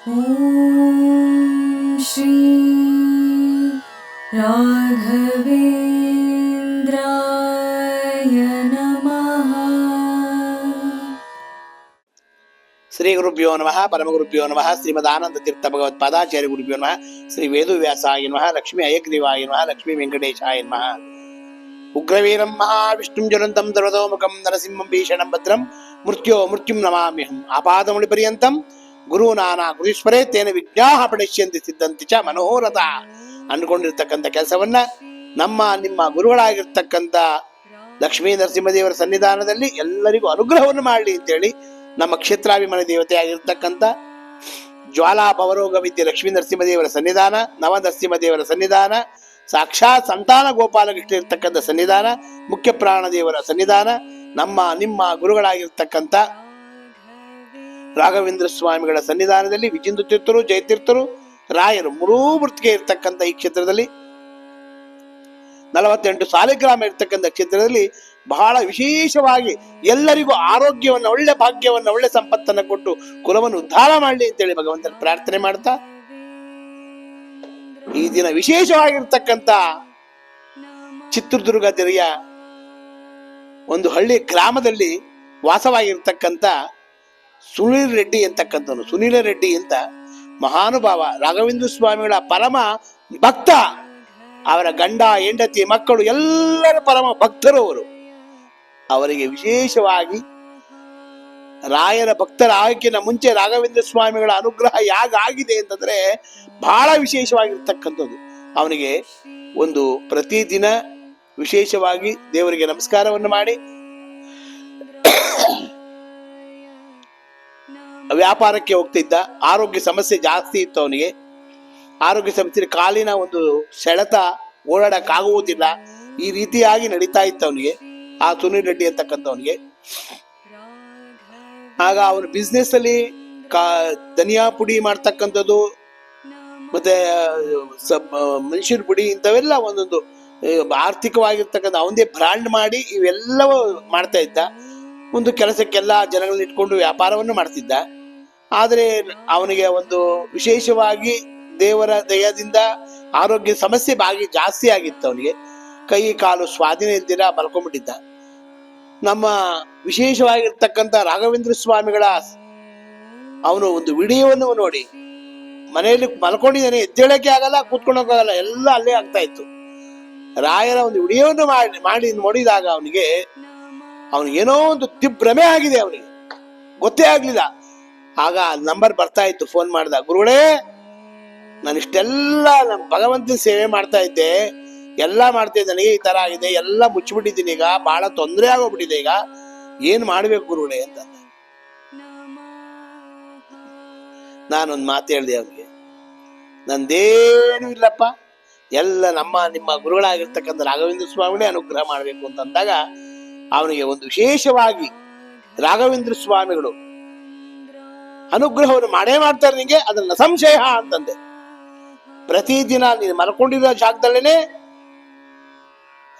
ॐ श्री राघवेन्द्राय नमः। శ్రీ గురుభ్యో నమ పరమగురుభ్యో నమ శ్రీమదానందతీర్థ భగవత్పాదాచార్య గురుభ్యో నమ శ్రీ వేదువ్యాసాయ నమ లక్ష్మీ అయగ్రీవాయ నమ లక్ష్మీ వెంకటేశాయ నమ ఉగ్రవీరం మహావిష్ణుం జ్వలంతం సర్వతోముఖం నరసింహం భీషణం భద్రం మృత్యో మృత్యుం నమామ్యహం ఆపాదముడి పర్యంతం ಗುರುನಾನ ಗುರೀಶ್ವರೇ ತೇನ ವಿಜ್ಞಾಹ ಪಡಿಷ್ಯಂತಿ ಸಿದ್ಧಂತಿ ಚ ಮನೋರಥ ಅಂದ್ಕೊಂಡಿರ್ತಕ್ಕಂಥ ಕೆಲಸವನ್ನ ನಮ್ಮ ನಿಮ್ಮ ಗುರುಗಳಾಗಿರ್ತಕ್ಕಂಥ ಲಕ್ಷ್ಮೀ ನರಸಿಂಹದೇವರ ಸನ್ನಿಧಾನದಲ್ಲಿ ಎಲ್ಲರಿಗೂ ಅನುಗ್ರಹವನ್ನು ಮಾಡಲಿ ಅಂತೇಳಿ ನಮ್ಮ ಕ್ಷೇತ್ರಾಭಿಮಾನಿ ದೇವತೆಯಾಗಿರ್ತಕ್ಕಂಥ ಜ್ವಾಲಾ ಭವರೋಗ ವಿದ್ಯೆ ಲಕ್ಷ್ಮೀ ನರಸಿಂಹದೇವರ ಸನ್ನಿಧಾನ, ನವ ನರಸಿಂಹದೇವರ ಸನ್ನಿಧಾನ, ಸಾಕ್ಷಾತ್ ಸಂತಾನ ಗೋಪಾಲಕೃಷ್ಣ ಇರ್ತಕ್ಕಂಥ ಸನ್ನಿಧಾನ, ಮುಖ್ಯ ಪ್ರಾಣ ದೇವರ ಸನ್ನಿಧಾನ, ನಮ್ಮ ನಿಮ್ಮ ಗುರುಗಳಾಗಿರ್ತಕ್ಕಂಥ ರಾಘವೇಂದ್ರ ಸ್ವಾಮಿಗಳ ಸನ್ನಿಧಾನದಲ್ಲಿ ವಿಜಿಂದು ತೀರ್ಥರು ಜಯತೀರ್ಥರು ರಾಯರು ಮೂರೂ ವೃತ್ತಿಗೆ ಇರ್ತಕ್ಕಂಥ ಈ ಕ್ಷೇತ್ರದಲ್ಲಿ, ನಲವತ್ತೆಂಟು ಸಾಲಿಗ್ರಾಮ ಇರ್ತಕ್ಕಂಥ ಕ್ಷೇತ್ರದಲ್ಲಿ ಬಹಳ ವಿಶೇಷವಾಗಿ ಎಲ್ಲರಿಗೂ ಆರೋಗ್ಯವನ್ನು, ಒಳ್ಳೆ ಭಾಗ್ಯವನ್ನು, ಒಳ್ಳೆ ಸಂಪತ್ತನ್ನು ಕೊಟ್ಟು ಕುಲವನ್ನು ಉದ್ಧಾರ ಮಾಡಲಿ ಅಂತೇಳಿ ಭಗವಂತನ ಪ್ರಾರ್ಥನೆ ಮಾಡ್ತಾ, ಈ ದಿನ ವಿಶೇಷವಾಗಿರ್ತಕ್ಕಂಥ ಚಿತ್ರದುರ್ಗ ಜಿಲ್ಲೆಯ ಒಂದು ಹಳ್ಳಿ ಗ್ರಾಮದಲ್ಲಿ ವಾಸವಾಗಿರ್ತಕ್ಕಂಥ ಸುನೀಲ್ ರೆಡ್ಡಿ ಅಂತಕ್ಕಂಥವನು ಸುನೀಲ ರೆಡ್ಡಿ ಅಂತ ಮಹಾನುಭಾವ, ರಾಘವೇಂದ್ರ ಸ್ವಾಮಿಗಳ ಪರಮ ಭಕ್ತ. ಅವರ ಗಂಡ, ಹೆಂಡತಿ, ಮಕ್ಕಳು ಎಲ್ಲರ ಪರಮ ಭಕ್ತರು ಅವರು. ಅವರಿಗೆ ವಿಶೇಷವಾಗಿ ರಾಯರ ಭಕ್ತರ ಮುಂಚೆ ರಾಘವೇಂದ್ರ ಸ್ವಾಮಿಗಳ ಅನುಗ್ರಹ ಯಾಗಾಗಿದೆ ಅಂತಂದ್ರೆ ಬಹಳ ವಿಶೇಷವಾಗಿರ್ತಕ್ಕಂಥದ್ದು. ಅವನಿಗೆ ಒಂದು ಪ್ರತಿದಿನ ವಿಶೇಷವಾಗಿ ದೇವರಿಗೆ ನಮಸ್ಕಾರವನ್ನು ಮಾಡಿ ವ್ಯಾಪಾರಕ್ಕೆ ಹೋಗ್ತಿದ್ದ. ಆರೋಗ್ಯ ಸಮಸ್ಯೆ ಜಾಸ್ತಿ ಇತ್ತು ಅವನಿಗೆ. ಆರೋಗ್ಯ ಸಮಸ್ಯೆ ಕಾಲಿನ ಒಂದು ಸೆಳೆತ ಓಡಾಡಕ್ಕಾಗುವುದಿಲ್ಲ. ಈ ರೀತಿಯಾಗಿ ನಡೀತಾ ಇತ್ತು ಅವನಿಗೆ. ಆ ಸುನೀಲ್ ರೆಡ್ಡಿ ಅಂತಕ್ಕಂಥವನಿಗೆ ಆಗ ಅವನು ಬಿಸ್ನೆಸ್ ಅಲ್ಲಿ ಕಾ, ಧನಿಯಾ ಪುಡಿ ಮಾಡ್ತಕ್ಕಂಥದ್ದು, ಮತ್ತೆ ಮನುಷ್ಯರ ಪುಡಿ ಇಂಥವೆಲ್ಲ ಒಂದೊಂದು ಆರ್ಥಿಕವಾಗಿರ್ತಕ್ಕಂಥ ಅವನದೇ ಬ್ರಾಂಡ್ ಮಾಡಿ ಇವೆಲ್ಲವೂ ಮಾಡ್ತಾ ಇದ್ದ. ಒಂದು ಕೆಲಸಕ್ಕೆಲ್ಲ ಜನಗಳನ್ನ ಇಟ್ಕೊಂಡು ವ್ಯಾಪಾರವನ್ನು ಮಾಡ್ತಿದ್ದ. ಆದರೆ ಅವನಿಗೆ ಒಂದು ವಿಶೇಷವಾಗಿ ದೇವರ ದಯದಿಂದ ಆರೋಗ್ಯ ಸಮಸ್ಯೆ ಬಾಗಿ ಜಾಸ್ತಿ ಆಗಿತ್ತು ಅವನಿಗೆ. ಕೈ, ಕಾಲು ಸ್ವಾಧೀನ ಇಲ್ದಿರ ಮಲ್ಕೊಂಡ್ಬಿಟ್ಟಿದ್ದ. ನಮ್ಮ ವಿಶೇಷವಾಗಿರ್ತಕ್ಕಂಥ ರಾಘವೇಂದ್ರ ಸ್ವಾಮಿಗಳ ಅವನು ಒಂದು ವಿಡಿಯೋವನ್ನು ನೋಡಿ, ಮನೆಯಲ್ಲಿ ಮಲ್ಕೊಂಡಿದ್ದಾನೆ ಎದ್ದೇಳಕ್ಕೆ ಆಗಲ್ಲ ಕೂತ್ಕೊಳ್ಳೋಕ್ಕಾಗಲ್ಲ ಎಲ್ಲ ಅಲ್ಲೇ ಆಗ್ತಾ ಇತ್ತು. ರಾಯರ ಒಂದು ವಿಡಿಯೋವನ್ನು ಮಾಡಿ ಮಾಡಿ ನೋಡಿದಾಗ ಅವನಿಗೆ, ಅವನಿಗೇನೋ ಒಂದು ತಿಭ್ರಮೆ ಆಗಿದೆ ಅವನಿಗೆ. ಗೊತ್ತೇ ಆಗ್ಲಿಲ್ಲ. ಆಗ ನಂಬರ್ ಬರ್ತಾ ಇತ್ತು ಫೋನ್ ಮಾಡ್ದ, ಗುರುಗಳೇ, ನಾನು ಇಷ್ಟೆಲ್ಲ ನಮ್ಮ ಭಗವಂತನ ಸೇವೆ ಮಾಡ್ತಾ ಇದ್ದೆ. ಎಲ್ಲ ಮಾಡ್ತಾ ನನಗೆ ಈ ತರ ಆಗಿದೆ, ಎಲ್ಲ ಮುಚ್ಚಿಬಿಟ್ಟಿದ್ದೀನಿ ಈಗ ಬಹಳ ತೊಂದರೆ ಆಗೋಗ್ಬಿಟ್ಟಿದೆ ಈಗ. ಏನ್ ಮಾಡ್ಬೇಕು ಗುರುಗಳೇ? ಅಂತ ನಾನೊಂದು ಮಾತು ಹೇಳಿದೆ ಅವ್ರಿಗೆ ನಂದೇನು ಇಲ್ಲಪ್ಪ. ಎಲ್ಲ ನಮ್ಮ, ನಿಮ್ಮ ಗುರುಗಳಾಗಿರ್ತಕ್ಕಂಥ ರಾಘವೇಂದ್ರ ಸ್ವಾಮಿನೇ ಅನುಗ್ರಹ ಮಾಡಬೇಕು. ಅಂತಂದಾಗ ಅವನಿಗೆ ಒಂದು ವಿಶೇಷವಾಗಿ ರಾಘವೇಂದ್ರ ಸ್ವಾಮಿಗಳು ಅನುಗ್ರಹವನ್ನು ಮಾಡೇ ಮಾಡ್ತಾರೆ ನಿಂಗೆ, ಅದನ್ನ ಸಂಶಯ ಅಂತಂದೆ. ಪ್ರತಿದಿನ ನೀನು ಮಲ್ಕೊಂಡಿರೋ ಜಾಗದಲ್ಲೇನೆ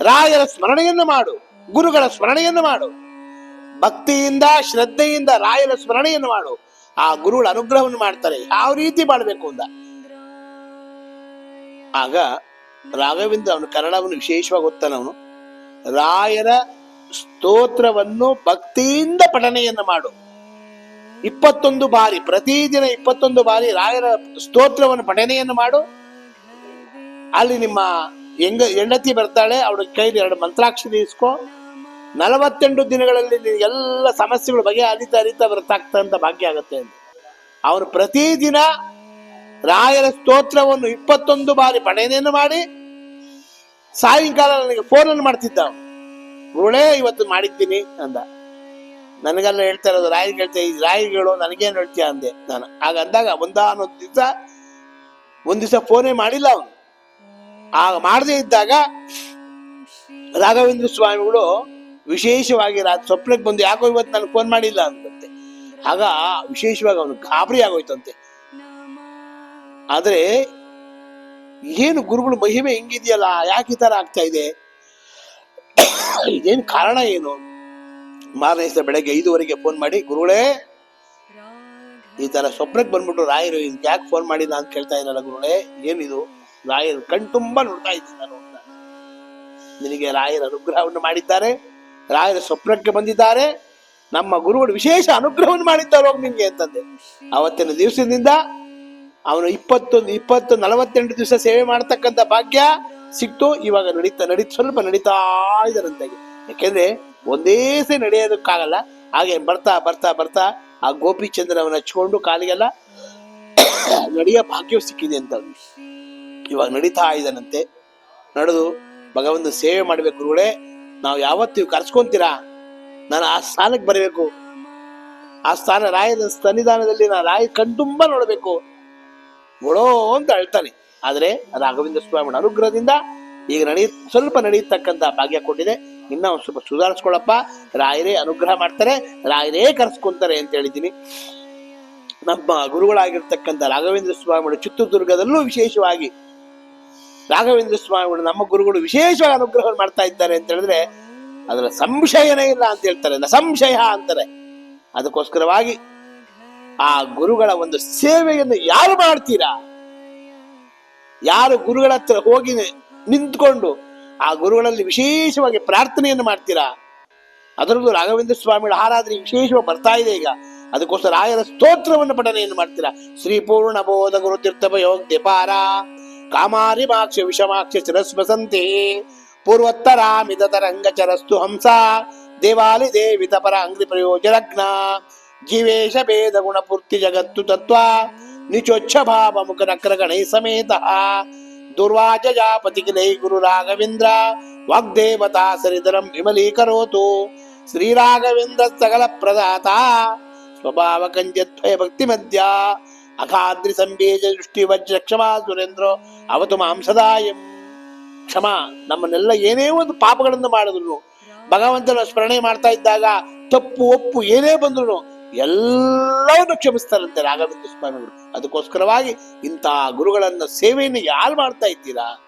ರಾಯರ ಸ್ಮರಣೆಯನ್ನು ಮಾಡು, ಗುರುಗಳ ಸ್ಮರಣೆಯನ್ನು ಮಾಡು, ಭಕ್ತಿಯಿಂದ, ಶ್ರದ್ಧೆಯಿಂದ ರಾಯರ ಸ್ಮರಣೆಯನ್ನು ಮಾಡು. ಆ ಗುರುಗಳ ಅನುಗ್ರಹವನ್ನು ಮಾಡ್ತಾರೆ, ಯಾವ ರೀತಿ ಮಾಡಬೇಕು ಅಂತ. ಆಗ ರಾಘವೇಂದ್ರ ಅವನು ಕನ್ನಡವನ್ನು ವಿಶೇಷವಾಗಿ ಗೊತ್ತಾನ ಅವನು, ರಾಯರ ಸ್ತೋತ್ರವನ್ನು ಭಕ್ತಿಯಿಂದ ಪಠನೆಯನ್ನು ಮಾಡು. ಇಪ್ಪತ್ತೊಂದು ಬಾರಿ, ಪ್ರತಿದಿನ ಇಪ್ಪತ್ತೊಂದು ಬಾರಿ ರಾಯರ ಸ್ತೋತ್ರವನ್ನು ಪಠನೆಯನ್ನು ಮಾಡು. ಅಲ್ಲಿ ನಿಮ್ಮ ಹೆಂಗ, ಹೆಂಡತಿ ಬರ್ತಾಳೆ, ಅವಳ ಕೈಲಿ ಎರಡು ಮಂತ್ರಾಕ್ಷರಿ ಇಸ್ಕೋ. ನಲವತ್ತೆಂಟು ದಿನಗಳಲ್ಲಿ ಎಲ್ಲ ಸಮಸ್ಯೆಗಳು ಬಗೆ ಅರಿತ ಅರಿತ ಬರ್ತಾಗ್ತಂತ ಭಾಗ್ಯ ಆಗುತ್ತೆ ಅಂತ ಅವನು ಪ್ರತಿದಿನ ರಾಯರ ಸ್ತೋತ್ರವನ್ನು ಇಪ್ಪತ್ತೊಂದು ಬಾರಿ ಪಠನೆಯನ್ನು ಮಾಡಿ, ಸಾಯಂಕಾಲ ನನಗೆ ಫೋನನ್ನು ಮಾಡ್ತಿದ್ದ ಅವನು. ಗುರುಳೇ ಇವತ್ತು ಮಾಡಿದ್ದೀನಿ ಅಂದ. ನನಗೆಲ್ಲ ಹೇಳ್ತಾ ಇರೋದು ರಾಯಿಗೆ ಹೇಳ್ತಾ ಈ ರಾಯಿಗಳು ನನಗೇನು ಹೇಳ್ತೀಯ ಅಂದೆ ನಾನು. ಆಗ ಅಂದಾಗ ಒಂದಾನೊಂದು ದಿವಸ, ಒಂದ್ ದಿವಸ ಫೋನೇ ಮಾಡಿಲ್ಲ ಅವನು. ಆಗ ಮಾಡದೇ ಇದ್ದಾಗ ರಾಘವೇಂದ್ರ ಸ್ವಾಮಿಗಳು ವಿಶೇಷವಾಗಿ ರಾತ್ರಿ ಸ್ವಪ್ನಕ್ಕೆ ಬಂದು ಯಾಕೋ ಇವತ್ತು ನನಗೆ ಫೋನ್ ಮಾಡಿಲ್ಲ ಅಂತಂತೆ ಆಗ ವಿಶೇಷವಾಗಿ ಅವನು ಗಾಬರಿ ಆಗೋಯ್ತಂತೆ. ಆದ್ರೆ ಏನು ಗುರುಗಳು ಮಹಿಮೆ ಹಿಂಗಿದೆಯಲ್ಲ, ಯಾಕೆ ಈ ಥರ ಆಗ್ತಾ ಇದೆ? ಇದೇನು ಕಾರಣ ಏನು? ಮಾರನೇ ದಿವಸ ಬೆಳಗ್ಗೆ ಐದುವರೆಗೆ ಫೋನ್ ಮಾಡಿ, ಗುರುಗಳೇ, ಈ ತರ ಸ್ವಪ್ನಕ್ಕೆ ಬಂದ್ಬಿಟ್ಟು ರಾಯರು ಇದಕ್ಕೆ ಯಾಕೆ ಫೋನ್ ಮಾಡಿ ಅಂತ ಕೇಳ್ತಾ ಇರಲ್ಲ ಗುರುಗಳೇ, ಏನಿದು? ರಾಯರು ಕಣ್ ತುಂಬಾ ನೋಡ್ತಾ ಇದ್ದೀನಿ ನಾನು ನಿನಗೆ ರಾಯರ ಅನುಗ್ರಹವನ್ನು ಮಾಡಿದ್ದಾರೆ, ರಾಯರ ಸ್ವಪ್ನಕ್ಕೆ ಬಂದಿದ್ದಾರೆ, ನಮ್ಮ ಗುರುಗಳು ವಿಶೇಷ ಅನುಗ್ರಹವನ್ನು ಮಾಡಿದ್ದಾರೆ ಹೋಗಿ ನಿನ್ಗೆ ಅಂತಂದೆ. ಅವತ್ತಿನ ದಿವಸದಿಂದ ಅವನು ಇಪ್ಪತ್ತೊಂದು, ಇಪ್ಪತ್ತು, ನಲವತ್ತೆಂಟು ದಿವಸ ಸೇವೆ ಮಾಡತಕ್ಕಂಥ ಭಾಗ್ಯ ಸಿಕ್ತು. ಇವಾಗ ನಡೀತಾ ನಡೀತಾ, ಸ್ವಲ್ಪ ನಡೀತಾ ಇದಾರಂತೆ ಯಾಕೆಂದ್ರೆ ಒಂದೇ ಸೇ ನಡೆಯೋದಕ್ಕಾಗಲ್ಲ. ಹಾಗೆ ಬರ್ತಾ ಬರ್ತಾ ಬರ್ತಾ ಆ ಗೋಪಿಚಂದ್ರವನ್ನ ಹಚ್ಕೊಂಡು ಕಾಲಿಗೆಲ್ಲ ನಡೆಯೋ ಭಾಗ್ಯ ಸಿಕ್ಕಿದೆ ಅಂತ ಇವಾಗ ನಡೀತಾ ಇದ್ದಾನಂತೆ. ನಡೆದು ಭಗವಂತ ಸೇವೆ ಮಾಡ್ಬೇಕು ಗುರುಗಳೇ, ನಾವು ಯಾವತ್ತು ಕರ್ಸ್ಕೊಂತೀರಾ? ನಾನು ಆ ಸ್ಥಾನಕ್ಕೆ ಬರಬೇಕು. ಆ ಸ್ಥಾನ ರಾಯನ ಸನ್ನಿಧಾನದಲ್ಲಿ ನಾನು ರಾಯ ಕಣ್ತುಂಬ ನೋಡಬೇಕು. ಒಳೋ ಅಂತ ಅಳ್ತಾನೆ ಆದ್ರೆ ರಾಘವೇಂದ್ರ ಸ್ವಾಮಿ ಅನುಗ್ರಹದಿಂದ ಈಗ ನಡಿ, ಸ್ವಲ್ಪ ನಡೆಯತಕ್ಕಂತ ಭಾಗ್ಯ ಕೊಟ್ಟಿದೆ. ಇನ್ನ ಒಂದು ಸ್ವಲ್ಪ ಸುಧಾರಿಸ್ಕೊಳಪ್ಪ. ರಾಯರೇ ಅನುಗ್ರಹ ಮಾಡ್ತಾರೆ. ರಾಯರೇ ಕರ್ಸ್ಕೊಂತಾರೆ ಅಂತ ಹೇಳಿದ್ದೀನಿ. ನಮ್ಮ ಗುರುಗಳಾಗಿರ್ತಕ್ಕಂಥ ರಾಘವೇಂದ್ರ ಸ್ವಾಮಿಗಳು ಚಿತ್ರದುರ್ಗದಲ್ಲೂ ವಿಶೇಷವಾಗಿ ರಾಘವೇಂದ್ರ ಸ್ವಾಮಿಗಳು ನಮ್ಮ ಗುರುಗಳು ವಿಶೇಷವಾಗಿ ಅನುಗ್ರಹ ಮಾಡ್ತಾ ಇದ್ದಾರೆ ಅಂತ ಹೇಳಿದ್ರೆ ಅದರ ಸಂಶಯನೇ ಇಲ್ಲ ಅಂತ ಹೇಳ್ತಾರೆ. ಸಂಶಯ ಅಂತಾರೆ. ಅದಕ್ಕೋಸ್ಕರವಾಗಿ ಆ ಗುರುಗಳ ಒಂದು ಸೇವೆಯನ್ನು ಯಾರು ಮಾಡ್ತೀರಾ? ಯಾರು ಗುರುಗಳ ಹತ್ರ ಹೋಗಿ ನಿಂತ್ಕೊಂಡು ಆ ಗುರುಗಳಲ್ಲಿ ವಿಶೇಷವಾಗಿ ಪ್ರಾರ್ಥನೆಯನ್ನು ಮಾಡ್ತೀರಾ? ಅದರಲ್ಲೂ ರಾಘವೇಂದ್ರ ಸ್ವಾಮಿಗಳ ಆರಾಧನೆ ವಿಶೇಷವಾಗಿ ಬರ್ತಾ ಇದೆ ಈಗ. ಅದಕ್ಕೋಸ್ಕರ ರಾಯರ ಸ್ತೋತ್ರವನ್ನು ಪಠನೆಯನ್ನು ಮಾಡ್ತೀರಾ? ಶ್ರೀ ಪೂರ್ಣ ಬೋಧ ಗುರು ತೀರ್ಥಪಯೋಗ್ಯಪಾರ ಕಾಮಾರಿ ಮಾಕ್ಷ ವಿಷಮಾಕ್ಷ ಶಿರಸ್ವಸಂತೆ ಪೂರ್ವೋತ್ತರಾಮಿತ ತರಂಗ ಚರಸ್ತು ಹಂಸ. ದೇವಾಲಿ ದೇವಿತ ಪರ ಅಂಗ್ರಿ ಪ್ರಯೋಜನಗ್ನ ಜೀವೇಶ ಭೇದ ಗುಣ ಪೂರ್ತಿ ಜಗತ್ತು ತತ್ವ. ನಿಚೋಚ್ಛ ಭಾವ ಮುಖ ನಕ್ರ ಗಣೈ ಸಮೇತ. ದುರ್ವಾಚ ಜಾಪತಿ ಕಿಲೈ ಗುರು ರಾಘವೇಂದ್ರ, ವಾಗ್ದೇವತಾ ಸರಿದರಂ ವಿಮಲೀಕರೋತು. ಶ್ರೀ ರಾಘವೇಂದ್ರ ಸಗಲ ಪ್ರದಾತ, ಸ್ವಭಾವ ಕಂಜತ್ವಯ ಭಕ್ತಿ ಮಧ್ಯ ಅಖಾದ್ರಿ ಸಂಬೇಜ ದೃಷ್ಟಿ ವಜ್ರ ಕ್ಷಮಾ ಸುರೇಂದ್ರ, ಅವತು ಮಾಂಸದಾಯಂ. ಕ್ಷಮ, ನಮ್ಮನ್ನೆಲ್ಲ ಏನೇ ಒಂದು ಪಾಪಗಳನ್ನು ಮಾಡಿದ್ರು, ಭಗವಂತನ ಸ್ಮರಣೆ ಮಾಡ್ತಾ ಇದ್ದಾಗ ತಪ್ಪು ಒಪ್ಪು ಏನೇ ಬಂದ್ರು ಎಲ್ಲವನ್ನು ಕ್ಷಮಿಸ್ತಾರಂತೆ ರಾಘವೇಂದ್ರ ಸ್ವಾಮಿಗಳು ಅದಕ್ಕೋಸ್ಕರವಾಗಿ ಇಂಥ ಗುರುಗಳನ್ನ ಸೇವೆಯನ್ನು ಯಾರು ಮಾಡ್ತಾ ಇದ್ದೀರಾ?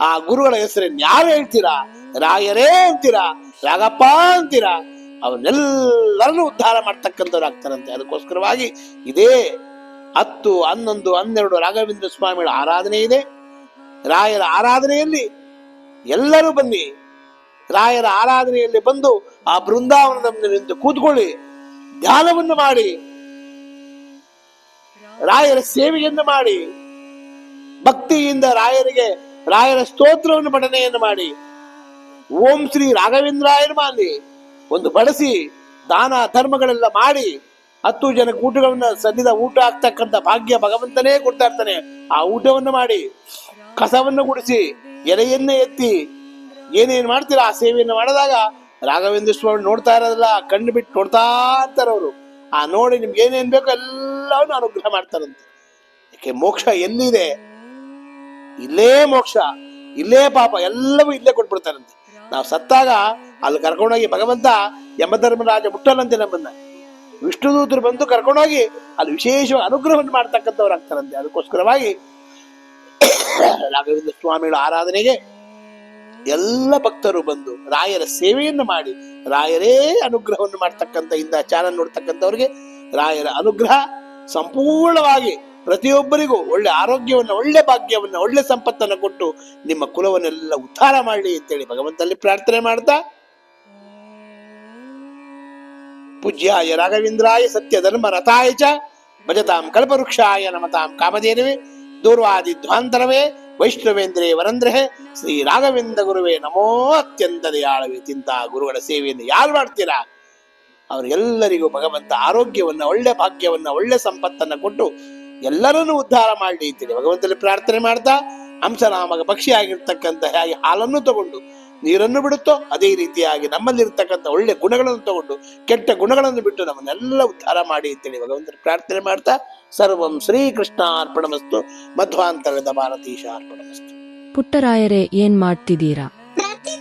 ಆ ಗುರುಗಳ ಹೆಸರನ್ನು ಯಾರು ಹೇಳ್ತೀರಾ? ರಾಯರೇ ಅಂತೀರಾ? ರಾಗಪ್ಪ ಅಂತೀರಾ? ಅವನ್ನೆಲ್ಲರನ್ನು ಉದ್ಧಾರ ಮಾಡ್ತಕ್ಕಂಥವ್ರು ಆಗ್ತಾರಂತೆ. ಅದಕ್ಕೋಸ್ಕರವಾಗಿ ಇದೇ ಹತ್ತು, ಹನ್ನೊಂದು, ಹನ್ನೆರಡು ರಾಘವೇಂದ್ರ ಸ್ವಾಮಿಗಳ ಆರಾಧನೆ ಇದೆ. ರಾಯರ ಆರಾಧನೆಯಲ್ಲಿ ಎಲ್ಲರೂ ಬನ್ನಿ. ರಾಯರ ಆರಾಧನೆಯಲ್ಲಿ ಬಂದು ಆ ಬೃಂದಾವನದ ನಿಂತು ಕೂತ್ಕೊಳ್ಳಿ. ಧ್ಯಾನವನ್ನು ಮಾಡಿ, ರಾಯರ ಸೇವೆಯನ್ನು ಮಾಡಿ, ಭಕ್ತಿಯಿಂದ ರಾಯರಿಗೆ, ರಾಯರ ಸ್ತೋತ್ರವನ್ನು ಪಠನೆಯನ್ನು ಮಾಡಿ, ಓಂ ಶ್ರೀ ರಾಘವೇಂದ್ರಾಯನ ಮಾಡಿ ಒಂದು ಬಡಿಸಿ ದಾನ ಧರ್ಮಗಳೆಲ್ಲ ಮಾಡಿ, ಹತ್ತು ಜನ ಊಟಗಳನ್ನ ಸದ್ಯದ ಊಟ ಆಗ್ತಕ್ಕಂಥ ಭಾಗ್ಯ ಭಗವಂತನೇ ಕೊಡ್ತಾ ಇರ್ತಾನೆ. ಆ ಊಟವನ್ನು ಮಾಡಿ, ಕಸವನ್ನು ಗುಡಿಸಿ, ಎಲೆಯನ್ನೇ ಎತ್ತಿ, ಏನೇನು ಮಾಡ್ತೀರಾ ಆ ಸೇವೆಯನ್ನು ಮಾಡಿದಾಗ ರಾಘವೇಂದ್ರ ಸ್ವಾಮಿ ನೋಡ್ತಾ ಇರೋದಿಲ್ಲ, ಕಣ್ಣು ಬಿಟ್ಟು ನೋಡ್ತಾ ಇರ್ತಾರೆ ಅವರು. ಆ ನೋಡಿ ನಿಮ್ಗೆ ಏನೇನ್ ಬೇಕೋ ಎಲ್ಲವನ್ನು ಅನುಗ್ರಹ ಮಾಡ್ತಾರಂತೆ. ಯಾಕೆ ಮೋಕ್ಷ ಎಲ್ಲಿದೆ? ಇಲ್ಲೇ ಮೋಕ್ಷ, ಇಲ್ಲೇ ಪಾಪ, ಎಲ್ಲವೂ ಇಲ್ಲೇ ಕೊಟ್ಬಿಡ್ತಾರಂತೆ. ನಾವು ಸತ್ತಾಗ ಅಲ್ಲಿ ಕರ್ಕೊಂಡೋಗಿ ಭಗವಂತ ಯಮಧರ್ಮರಾಜ ಮುಟ್ಟಲ್ಲಂತೆ ನಮ್ಮನ್ನ. ವಿಷ್ಣುದೂತರು ಬಂದು ಕರ್ಕೊಂಡೋಗಿ ಅಲ್ಲಿ ವಿಶೇಷವಾಗಿ ಅನುಗ್ರಹವನ್ನು ಮಾಡ್ತಕ್ಕಂಥವ್ರು ಆಗ್ತಾರಂತೆ. ಅದಕ್ಕೋಸ್ಕರವಾಗಿ ರಾಘವೇಂದ್ರ ಸ್ವಾಮಿಗಳ ಆರಾಧನೆಗೆ ಎಲ್ಲ ಭಕ್ತರು ಬಂದು ರಾಯರ ಸೇವೆಯನ್ನು ಮಾಡಿ, ರಾಯರೇ ಅನುಗ್ರಹವನ್ನು ಮಾಡ್ತಕ್ಕಂಥ ಇಂದ ಚಾನಲ್ ನೋಡ್ತಕ್ಕಂಥವ್ರಿಗೆ ರಾಯರ ಅನುಗ್ರಹ ಸಂಪೂರ್ಣವಾಗಿ ಪ್ರತಿಯೊಬ್ಬರಿಗೂ ಒಳ್ಳೆ ಆರೋಗ್ಯವನ್ನು, ಒಳ್ಳೆ ಭಾಗ್ಯವನ್ನು, ಒಳ್ಳೆ ಸಂಪತ್ತನ್ನು ಕೊಟ್ಟು ನಿಮ್ಮ ಕುಲವನ್ನೆಲ್ಲ ಉದ್ಧಾರ ಮಾಡಲಿ ಅಂತೇಳಿ ಭಗವಂತಲ್ಲಿ ಪ್ರಾರ್ಥನೆ ಮಾಡ್ತಾ, ಪೂಜ್ಯಾಯ ರಾಘವೇಂದ್ರಾಯ ಸತ್ಯ ಧರ್ಮ ರಥಾಯ ಚ ಭಜತಾಂ ಕಲ್ಪವೃಕ್ಷಾಯ ನಮತಾಂ ಕಾಮಧೇನವೇ, ದೂರ್ವಾದಿ ಧ್ವಾಂತರವೇ ವೈಷ್ಣವೇಂದ್ರೇ ವರಂದ್ರೆ, ಶ್ರೀ ರಾಘವೇಂದ್ರ ಗುರುವೇ ನಮೋ ಅತ್ಯಂತ ದಯಾಳವೇ, ತಿಂತ ಗುರುಗಳ ಸೇವೆಯನ್ನು ಯಾರು ಮಾಡ್ತೀರಾ? ಅವರೆಲ್ಲರಿಗೂ ಭಗವಂತ ಆರೋಗ್ಯವನ್ನ, ಒಳ್ಳೆ ಭಾಗ್ಯವನ್ನ, ಒಳ್ಳೆ ಸಂಪತ್ತನ್ನ ಕೊಟ್ಟು ಎಲ್ಲರನ್ನೂ ಉದ್ಧಾರ ಮಾಡಲಿ ಅಂತೇಳಿ ಭಗವಂತನಲ್ಲಿ ಪ್ರಾರ್ಥನೆ ಮಾಡ್ತಾ, ಹಂಸನಾಮಕ ಪಕ್ಷಿ ಆಗಿರ್ತಕ್ಕಂಥ ಹಾಗೆ ಹಾಲನ್ನು ತಗೊಂಡು ನೀರನ್ನು ಬಿಡುತ್ತೋ ಅದೇ ರೀತಿಯಾಗಿ ನಮ್ಮಲ್ಲಿರ್ತಕ್ಕಂಥ ಒಳ್ಳೆ ಗುಣಗಳನ್ನು ತಗೊಂಡು ಕೆಟ್ಟ ಗುಣಗಳನ್ನು ಬಿಟ್ಟು ನಮ್ಮನ್ನೆಲ್ಲ ಉದ್ಧಾರ ಮಾಡಿ ಅಂತೇಳಿ ಭಗವಂತನ ಪ್ರಾರ್ಥನೆ ಮಾಡ್ತಾ ಸರ್ವಂ ಶ್ರೀಕೃಷ್ಣ ಅರ್ಪಣಮಸ್ತು ಮಧ್ವಾಂತರದ ಭಾರತೀಶ ಅರ್ಪಣಮಸ್ತು ಪುಟ್ಟರಾಯರೇ, ಏನ್ ಮಾಡ್ತಿದ್ದೀರಾ?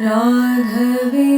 राघवे